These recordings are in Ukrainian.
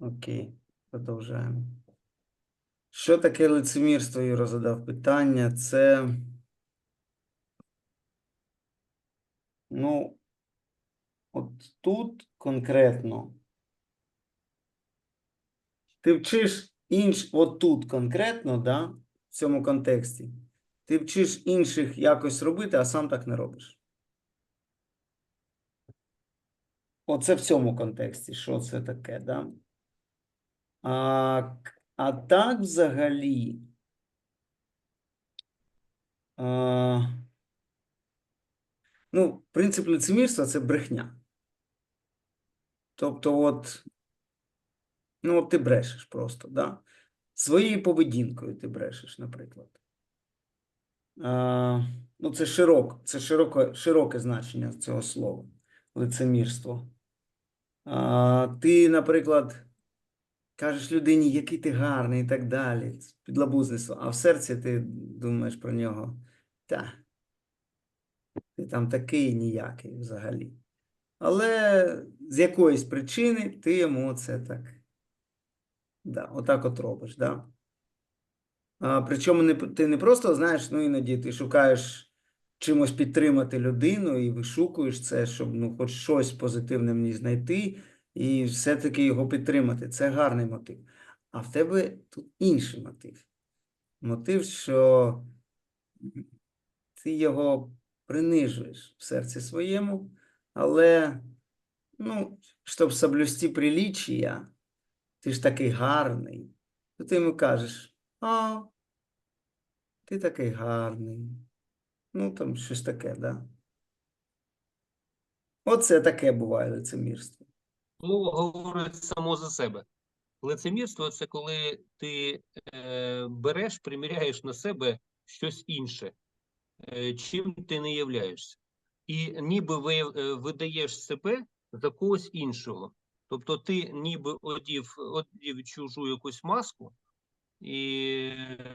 Окей, продовжаємо. Що таке лицемірство? Юра задав питання. Це. Ну, от тут конкретно. Ти вчиш інш, от тут конкретно, да, в цьому контексті. Ти вчиш інших якось робити, а сам так не робиш. Оце в цьому контексті, що це таке, да? А, а так взагалі. А, ну, принцип лицемірства це брехня. Тобто, от, ну, от ти брешеш просто, да? Своєю поведінкою ти брешеш, наприклад. А, ну, це широк, це широко, широке значення цього слова лицемірство. А, ти, наприклад, кажеш людині, який ти гарний і так далі, це підлабузництво, а в серці ти думаєш про нього, та, ти там такий ніякий взагалі. Але з якоїсь причини ти йому це так, да, отак от робиш, да? А, причому не, ти не просто, знаєш, ну іноді ти шукаєш чимось підтримати людину і вишукуєш це, щоб ну, хоч щось позитивне ній знайти, і все-таки його підтримати. Це гарний мотив. А в тебе тут інший мотив. Мотив, що ти його принижуєш в серці своєму, але, ну, щоб соблюсти приличия, ти ж такий гарний, то ти йому кажеш, а, ти такий гарний. Ну, там щось таке, да. Оце таке буває лицемірство. Мова говорить само за себе. Лицемірство це коли ти е, береш, приміряєш на себе щось інше, е, чим ти не являєшся. І ніби вияв- е, видаєш себе за когось іншого. Тобто ти ніби одів, одів чужу якусь маску, і,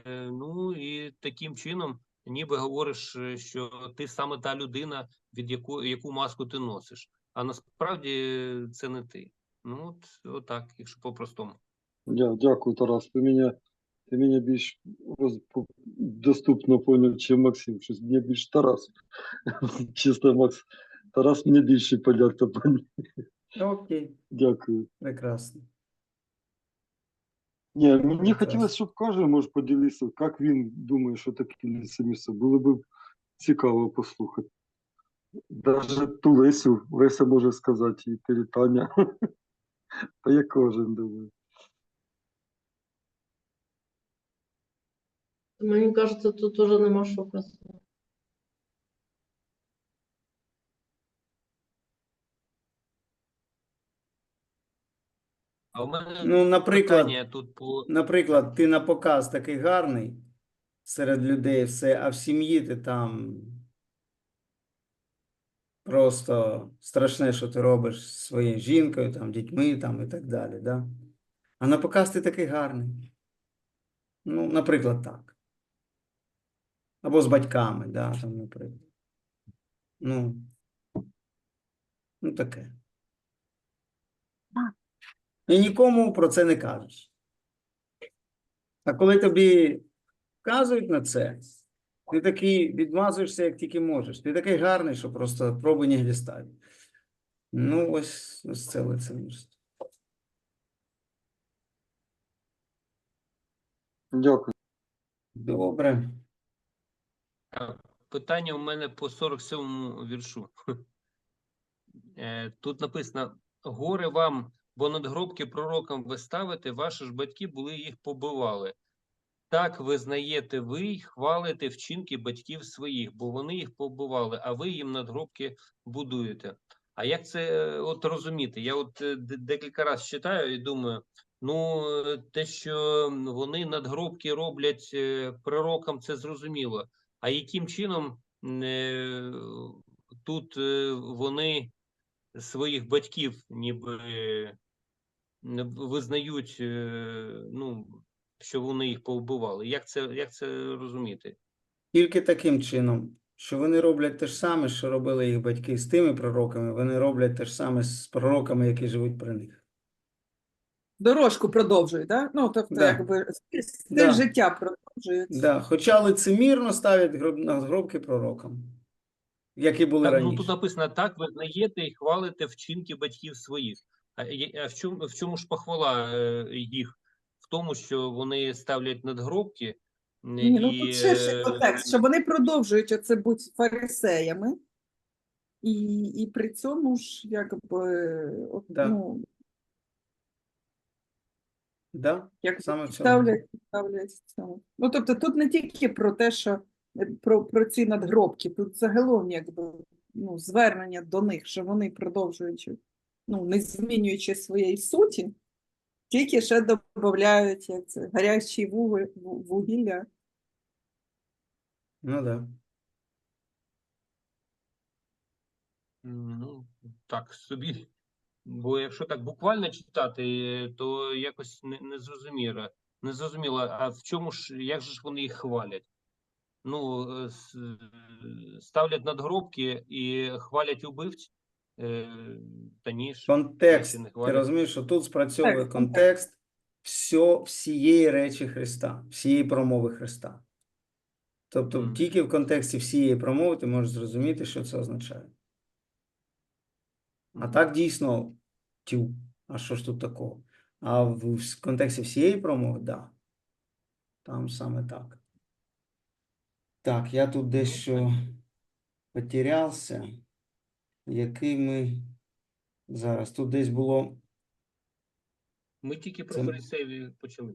е, ну, і таким чином ніби говориш, е, що ти саме та людина, від яку, яку маску ти носиш. А насправді це не ти. Ну, от, отак, якщо по-простому. Я, дякую, Тарас. Ти мене, ти мене більш роз, доступно поняв, чим Максим. Щось мені більш Тарас. Чисто Макс. Тарас мені більше понятно. поняв. Окей, Дякую. прекрасно. Ні, мені хотілося, щоб кожен може поділитися, як він думає, що таке лісомісце. Було б цікаво послухати. Даже ту Лесю, Леся може сказати, і ти Таня. Та я кожен думаю. Мені кажеться, тут уже нема що казати. А у мене Ну, наприклад, питання тут по наприклад, ти на показ такий гарний серед людей, все, а в сім'ї ти там просто страшне, що ти робиш зі своєю жінкою, там, дітьми там, і так далі. Да? А на показ ти такий гарний. Ну, наприклад, так. Або з батьками, да, там, наприклад. Ну, ну таке. І нікому про це не кажеш. А коли тобі вказують на це, ти такий відмазуєшся, як тільки можеш. Ти такий гарний, що просто пробуй не глістати. Ну, ось, ось це лицемірство. Дякую. Добре. Питання у мене по 47-му віршу. Е, Тут написано: горе вам, бо надгробки пророкам ви ставите, ваші ж батьки були їх побивали. Так визнаєте ви й хвалите вчинки батьків своїх, бо вони їх побивали, а ви їм надгробки будуєте. А як це е, от розуміти? Я от е, декілька разів читаю і думаю: ну, е, те, що вони надгробки роблять пророкам, це зрозуміло. А яким чином тут вони своїх батьків ніби визнають, ну, що вони їх повбивали? Як це, як це розуміти? Тільки таким чином, що вони роблять те ж саме, що робили їх батьки з тими пророками, вони роблять те ж саме з пророками, які живуть при них. дорожку продовжують, да? Ну, тобто, Да. якби стиль, стиль Да. життя продовжують. Да. Хоча лицемірно ставлять гроб- надгробки пророкам, які були Так, ну тут написано так, визнаєте і хвалите вчинки батьків своїх. А, а в чому в чому ж похвала е, їх? В тому, що вони ставлять надгробки. Ні, ну і, тут ширший е, контекст, що вони продовжують оце бути фарисеями, і, і при цьому ж якби от, Да. ну, Да? як Саме в цьому. ставлять, ставлять цьому. Ну тобто тут не тільки про те, що е, про, про ці надгробки, тут загалом якби ну, звернення до них, що вони продовжують, ну, не змінюючи своєї суті, тільки ще додають як це, гарячі вуги- вугілля. Ну да. Ну, так собі. Бо якщо так буквально читати, то якось не, не зрозуміло. Не зрозуміло, а в чому ж, як же ж вони їх хвалять? Ну, е, е, ставлять надгробки і хвалять убивць? Е, Та ні ж. Контекст. Ти розумієш, що тут спрацьовує Так, контекст всьо, всієї речі Христа, всієї промови Христа. Тобто Мгм. тільки в контексті всієї промови ти можеш зрозуміти, що це означає. А так дійсно, тю, а що ж тут такого? А в контексті всієї промови, да. Там саме так. Так, я тут дещо потерявся. Який ми зараз? Тут десь було. Ми тільки про Це- фарисеїв почали.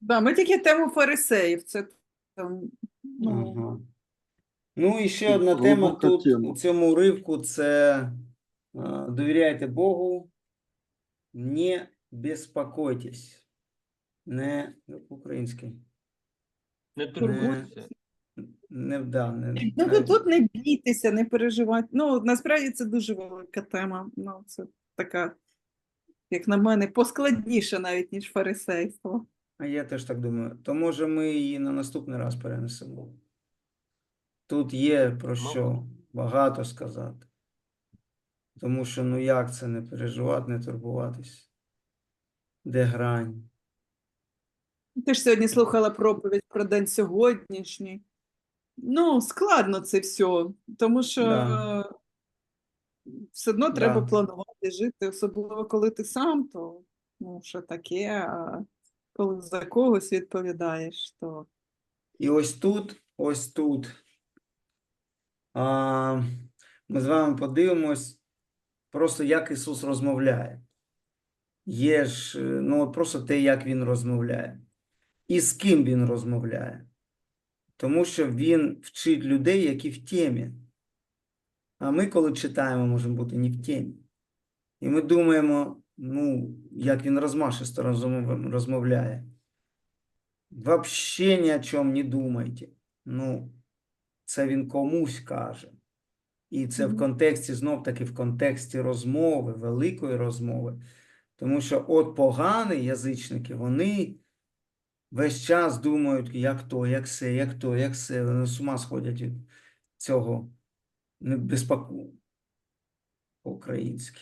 Да, ми тільки тему фарисеїв. Це там, ну, Ага. Ну і ще одна Глибока тема тут тема. у цьому уривку це е, довіряйте Богу, не безпокойтесь. Не як український. Не Не, турбуйтеся. Не, да, Ну, тут не бійтеся, не переживайте. Ну, насправді це дуже велика тема. Ну, це така, як на мене, поскладніша навіть, ніж фарисейство. А я теж так думаю. То може ми її на наступний раз перенесемо. Тут є про що багато сказати. Тому що ну як це не переживати, не турбуватись? Де грань? Ти ж сьогодні слухала проповідь про день сьогоднішній. Ну, складно це все, тому що Да. е, все одно треба Да. планувати жити, особливо коли ти сам, то ну, що таке, а коли за когось відповідаєш, то І ось тут, ось тут. А, ми з вами подивимось просто, як Ісус розмовляє. Є ж, е, ну, от просто те, як Він розмовляє. І з ким Він розмовляє. Тому що Він вчить людей, які в темі. А ми, коли читаємо, можемо бути не в темі. І ми думаємо, ну, як він розмашисто розмовляє. Вообще ні о чому не думайте. Ну, це він комусь каже. І це в контексті, знов таки, в контексті розмови, великої розмови. Тому що от погані язичники, вони весь час думають, як то, як се, як то, як се. Вони з ума сходять від цього не безпеку по-українськи.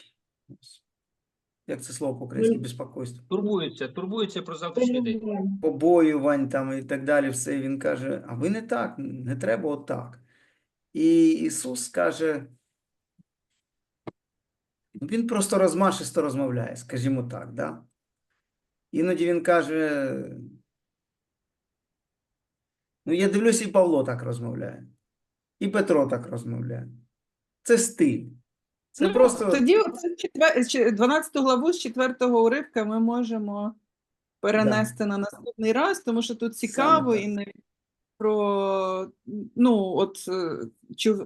Як це слово по-українськи? Ну, Безпокойство. Турбуються, турбуються про завтрашній день. побоювань там і так далі, все. Він каже: а ви не так, не треба отак. І Ісус каже, він просто розмашисто розмовляє, скажімо так, да? Іноді він каже, ну, я дивлюся, і Павло так розмовляє, і Петро так розмовляє. Це стиль. Це ну, просто. тоді оце 12 главу з 4 уривка ми можемо перенести на наступний раз, тому що тут цікаво так. і навіть про ну, от е,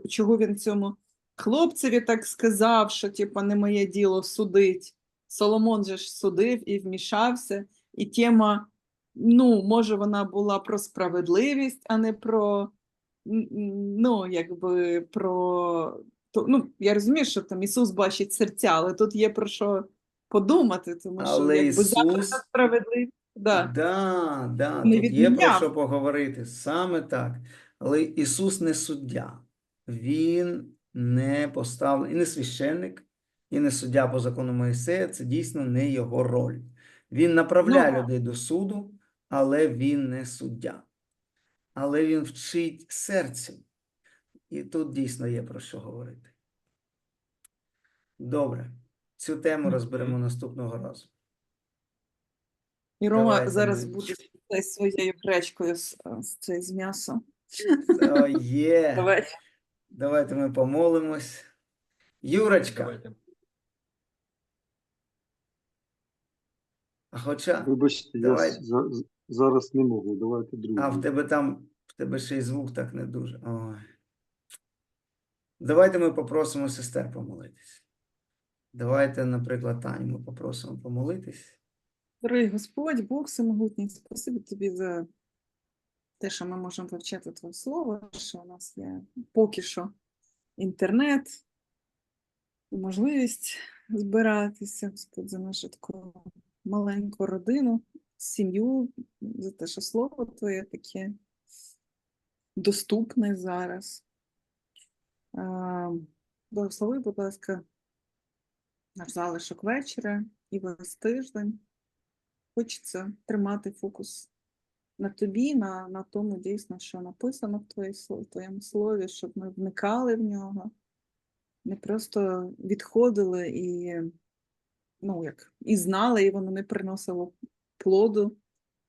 чого, він цьому хлопцеві так сказав, що типа не моє діло судить. Соломон же ж судив і вмішався, і тема, ну, може, вона була про справедливість, а не про ну, якби про то, ну, я розумію, що там Ісус бачить серця, але тут є про що подумати, тому що Але якби Ісус- на справедливість. Да. Да, да, Не тут є про що поговорити. Саме так. Але Ісус не суддя. Він не поставлений, і не священник, і не суддя по закону Моїсея. Це дійсно не його роль. Він направляє Ну, людей до суду, але він не суддя. Але він вчить серцем. І тут дійсно є про що говорити. Добре. Цю тему розберемо наступного разу. І Рома Давайте, зараз Марічко. буде своєю гречкою з, з, це, з м'ясом. О, є. Давай. Давайте ми помолимось. Юрочка, Давайте. а хоча, Вибачте, я Давай. з- з- зараз не можу. Давайте другу. а в тебе там, в тебе ще й звук так не дуже. Ой. Давайте ми попросимо сестер помолитись. Давайте, наприклад, Таню ми попросимо помолитись. Дорогий Господь, Бог всемогутній, спасибі тобі за те, що ми можемо вивчати Твоє Слово, що у нас є поки що інтернет, і можливість збиратися, Господь, за нашу таку маленьку родину, сім'ю, за те, що Слово Твоє таке доступне зараз. Благослови, будь ласка, наш залишок вечора і весь тиждень. Хочеться тримати фокус на тобі, на, на тому дійсно, що написано в, в твоєму слові, щоб ми вникали в нього, не просто відходили і, ну, як, і знали, і воно не приносило плоду.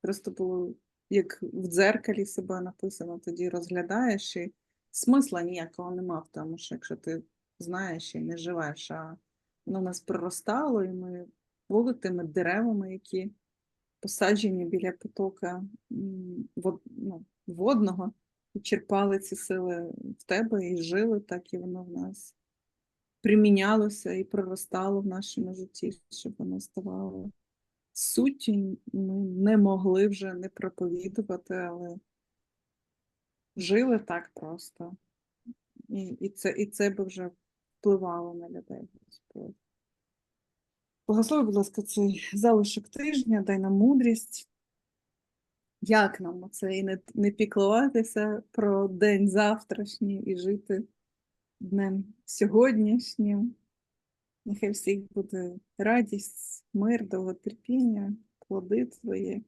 Просто було як в дзеркалі себе написано, тоді розглядаєш і смисла ніякого нема тому, що якщо ти знаєш і не живеш, а воно нас проростало, і ми були тими деревами, які посаджені біля потока вод, ну, водного, і черпали ці сили в тебе і жили, так і воно в нас примінялося і проростало в нашому житті, щоб воно ставало суттю. й Ми не могли вже не проповідувати, але жили так просто. І, і, це, і це би вже впливало на людей, Господь. Будь ласка, цей залишок тижня, дай нам мудрість. Як нам оце і не, не піклуватися про день завтрашній і жити днем сьогоднішнім. Нехай всіх буде радість, мир, довготерпіння, плоди твої.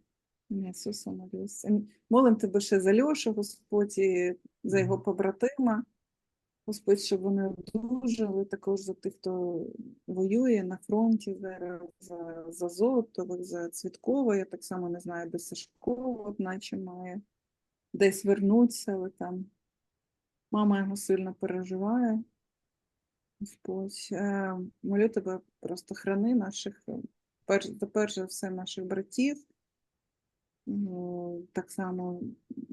Ісуса молюся. Молим тебе ще за Льошу, Господь, і за його побратима. Господь, щоб вони одужали, також за тих, хто воює на фронті зараз, за, за Золотових, за Цвіткова. Я так само не знаю, де Сашко, от наче має десь вернуться, але там мама його сильно переживає. Господь, е, молю тебе, просто храни наших, е, перш, за перш за все, наших братів. Ну, так само,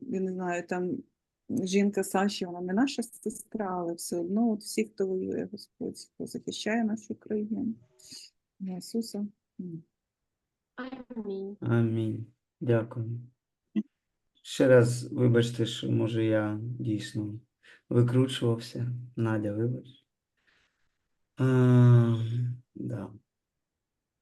я не знаю, там жінка Саші, вона не наша сестра, але все одно от всі, хто воює, Господь, хто захищає нашу країну. Ісуса. Амінь. Амінь. Дякую. Ще раз вибачте, що може я дійсно викручувався. Надя, вибач. А, да.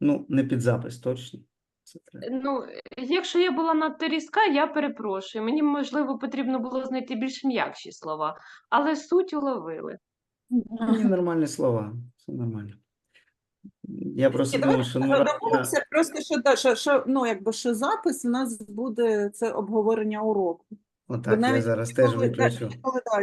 Ну, не під запис, точно. Це треба. Ну, якщо я була надто різка, я перепрошую. Мені, можливо, потрібно було знайти більш м'якші слова, але суть уловили. Ні, нормальні слова. Все нормально. Я просто Ні, думаю, що ну, давайте я- домовимося просто, що, да, що, що, ну, якби, що запис у нас буде це обговорення уроку. Отак я навіть зараз теж коли- виключу. коли, да,